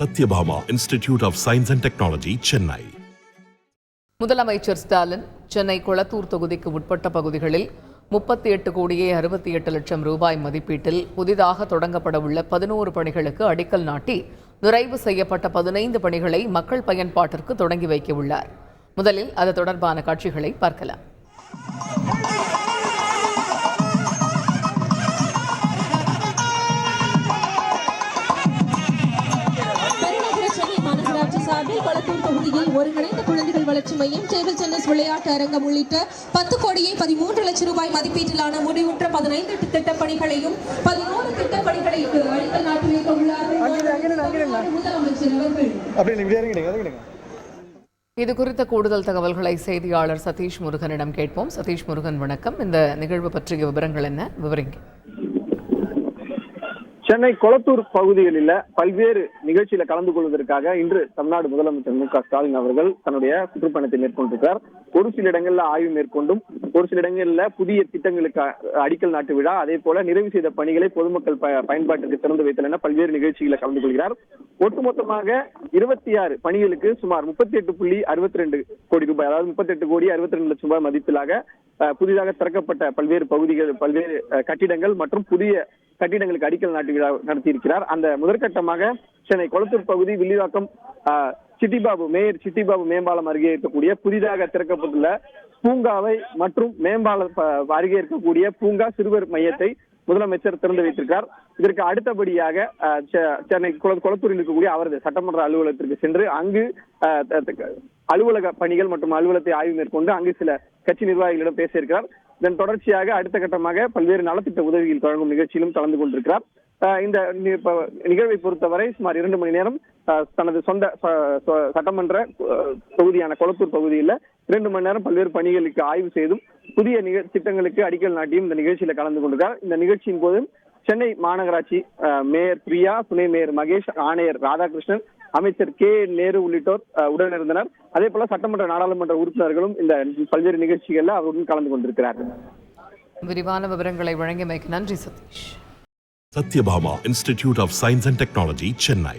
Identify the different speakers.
Speaker 1: Sathyabama institute of science and technology Chennai
Speaker 2: முதலமைச்சர் ஸ்டாலின் சென்னை கொளத்தூர் தொகுதிக்கு உட்பட்ட பகுதிகளில் முப்பத்தி எட்டு கோடியே அறுபத்தி எட்டு லட்சம் ரூபாய் மதிப்பீட்டில் புதிதாக தொடங்கப்பட உள்ள பதினோரு பணிகளுக்கு அடிக்கல் நாட்டி நிறைவு செய்யப்பட்ட பதினைந்து பணிகளை மக்கள் பயன்பாட்டிற்கு தொடங்கி வைக்க உள்ளார். முதலில் அது தொடர்பான காட்சிகளை பார்க்கலாம்.
Speaker 3: ஒருங்கிணைந்த குழந்தைகள் வளர்ச்சி மையம் டேபிள் டென்னிஸ் விளையாட்டு அரங்கம் உள்ளிட்ட பத்து கோடியே பதிமூன்று லட்சம் ரூபாய் மதிப்பீட்டிலான முடிவுற்ற பதினைந்து திட்டப் பணிகளையும் பதினோரு திட்டப் பணிகளுக்கு அடிக்கல் நாட்டி வைக்க உள்ளார்கள். முதலமைச்சர் அவர்கள்.
Speaker 4: அப்படி நீங்க இறங்கிடுங்க இறங்கிடுங்க
Speaker 2: இது குறித்த கூடுதல் தகவல்களை செய்தியாளர் சதீஷ் முருகனிடம் கேட்போம். சதீஷ் முருகன் வணக்கம். இந்த நிகழ்வு பற்றிய விவரங்கள் என்ன? விவரிங்க
Speaker 4: சென்னை கொளத்தூர் பகுதிகளில் பல்வேறு நிகழ்ச்சியில கலந்து கொள்வதற்காக இன்று தமிழ்நாடு முதலமைச்சர் மு க ஸ்டாலின் அவர்கள் தன்னுடைய சுற்றுப்பயணத்தை மேற்கொண்டிருக்கிறார். ஒரு சில இடங்கள்ல ஆய்வு மேற்கொண்டும் ஒரு சில இடங்கள்ல புதிய திட்டங்களுக்கு அடிக்கல் நாட்டு விழா அதே போல நிறைவு செய்த பணிகளை பொதுமக்கள் ப- பயன்பாட்டுக்கு திறந்து வைத்தல் என பல்வேறு நிகழ்ச்சிகளை கலந்து கொள்கிறார். ஒட்டுமொத்தமாக இருபத்தி ஆறு பணிகளுக்கு சுமார் முப்பத்தி எட்டு புள்ளி அறுபத்தி ரெண்டு கோடி ரூபாய் அதாவது முப்பத்தி எட்டு கோடி அறுபத்தி ரெண்டு லட்சம் ரூபாய் மதிப்பிலாக புதிதாக திறக்கப்பட்ட பல்வேறு பகுதிகள் பல்வேறு கட்டிடங்கள் மற்றும் புதிய கட்டிடங்களுக்கு அடிக்கல் நாட்டு விழா நடத்தியிருக்கிறார். அந்த முதற்கட்டமாக சென்னை கொளத்தூர் பகுதி வில்லிவாக்கம் சிட்டிபாபு மேயர் சிட்டிபாபு மேம்பாலம் அருகே இருக்கக்கூடிய புதிதாக திறக்கப்பட்டுள்ள பூங்காவை மற்றும் மேம்பாலம் அருகே இருக்கக்கூடிய பூங்கா சிறுவர் மையத்தை முதலமைச்சர் திறந்து வைத்திருக்கார் இதற்கு அடுத்தபடியாக சென்னை குள- கொளத்தூரில் இருக்கக்கூடிய அவரது சட்டமன்ற அலுவலகத்திற்கு சென்று அங்கு அலுவலக பணிகள் மற்றும் அலுவலகத்தை ஆய்வு மேற்கொண்டு அங்கு சில கட்சி நிர்வாகிகளிடம் பேசியிருக்கிறார். இதன் தொடர்ச்சியாக அடுத்த கட்டமாக பல்வேறு நலத்திட்ட உதவிகள் வழங்கும் நிகழ்ச்சியிலும் கலந்து கொண்டிருக்கிறார். இந்த நிகழ்வை பொறுத்தவரை சுமார் இரண்டு மணி நேரம் தனது சொந்த சட்டமன்ற தொகுதியான கொளத்தூர் பகுதியில் இரண்டு மணி நேரம் பல்வேறு பணிகளுக்கு ஆய்வு செய்தும் புதிய திட்டங்களுக்கு அடிக்கல் நாட்டியும் இந்த நிகழ்ச்சியில கலந்து கொண்டிருக்கிறார். இந்த நிகழ்ச்சியின் போது சென்னை மாநகராட்சி மேயர் பிரியா துணை மேயர் மகேஷ் ஆணையர் ராதாகிருஷ்ணன் அமைச்சர் கே நேரு உள்ளிட்டோர் ஆஹ், உடனிருந்தனர் அதே போல சட்டமன்ற நாடாளுமன்ற உறுப்பினர்களும் இந்த பல்வேறு நிகழ்ச்சிகள்ல அவருடன் கலந்து கொண்டிருக்கிறார்கள்.
Speaker 2: விரிவான விவரங்களை வழங்கியமைக்கு நன்றி Satheesh.
Speaker 1: Sathyabama institute of science and technology Chennai.